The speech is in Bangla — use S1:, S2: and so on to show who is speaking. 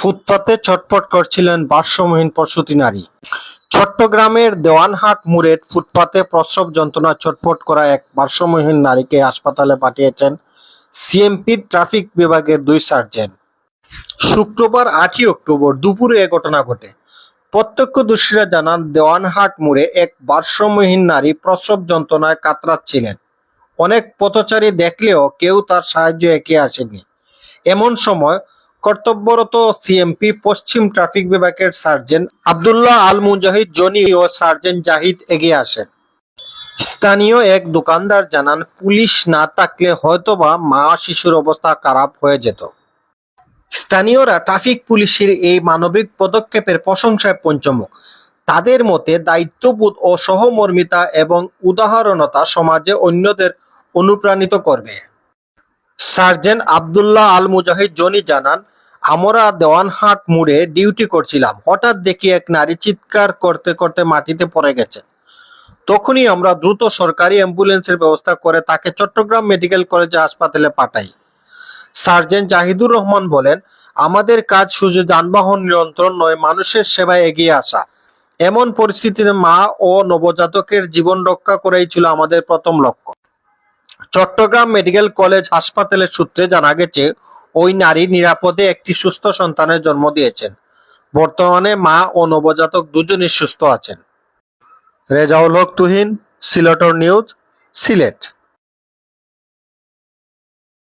S1: ফুটপাতে ছটফট করছিলেন ভারসাম্যহীন প্রসূতি নারী। চট্টগ্রামের দেওয়ানহাট মোড়ের ফুটপাতে প্রসব যন্ত্রণা ছটফট করা এক ভারসাম্যহীন নারীকে হাসপাতালে পাঠিয়েছেন সিএমপির ট্রাফিক বিভাগের দুই সার্জেন্ট। শুক্রবার আটই অক্টোবর দুপুরে এ ঘটনা ঘটে। প্রত্যক্ষদর্শীরা জানান, দেওয়ানহাট মোড়ে এক ভারসাম্যহীন নারী প্রসব যন্ত্রণায় কাতরাচ্ছিলেন। অনেক পথচারী দেখলেও কেউ তার সাহায্য একে আসেনি এমন সময় কর্তব্যরত সিএমপি পশ্চিম ট্রাফিক বিভাগের সার্জেন্ট আবদুল্লাহ আল মুজাহিদ জনি ও সার্জেন্ট জাহিদ এগিয়ে আসেন। স্থানীয় এক দোকানদার জানান, পুলিশ না থাকলে হয়তোবা মা শিশুর অবস্থা খারাপ হয়ে যেত। স্থানীয়রা ট্রাফিক পুলিশের এই মানবিক পদক্ষেপের প্রশংসায় পঞ্চমুখ। তাদের মতে, দায়িত্ববোধ ও সহমর্মিতা এবং উদাহরণতা সমাজে অন্যদের অনুপ্রাণিত করবে। সার্জেন্ট আব্দুল্লাহ আল মুজাহিদ জনি জানান, আমরা দেওয়ানহাট মোড়ে ডিউটি করছিলাম। হঠাৎ দেখি এক নারী চিৎকার করতে করতে মাটিতে পড়ে গেছে। তখনই আমরা দ্রুত সরকারি অ্যাম্বুলেন্সের ব্যবস্থা করে তাকে চট্টগ্রাম মেডিকেল কলেজে হাসপাতালে পাঠাই। সার্জেন্ট জাহিদুর রহমান বলেন, আমাদের কাজ শুধু যানবাহন নিয়ন্ত্রণ নয়, মানুষের সেবায় এগিয়ে আসা। এমন পরিস্থিতিতে মা ও নবজাতকের জীবন রক্ষা করেই ছিল আমাদের প্রথম লক্ষ্য। চট্টগ্রাম মেডিকেল কলেজ হাসপাতালের সূত্রে জানা গেছে, ওই নারী নিরাপদে একটি সুস্থ সন্তানের জন্ম দিয়েছেন। বর্তমানে মা ও নবজাতক দুজনই সুস্থ আছেন। রেজাউল হক তুহিন, সিলেটর নিউজ, সিলেট।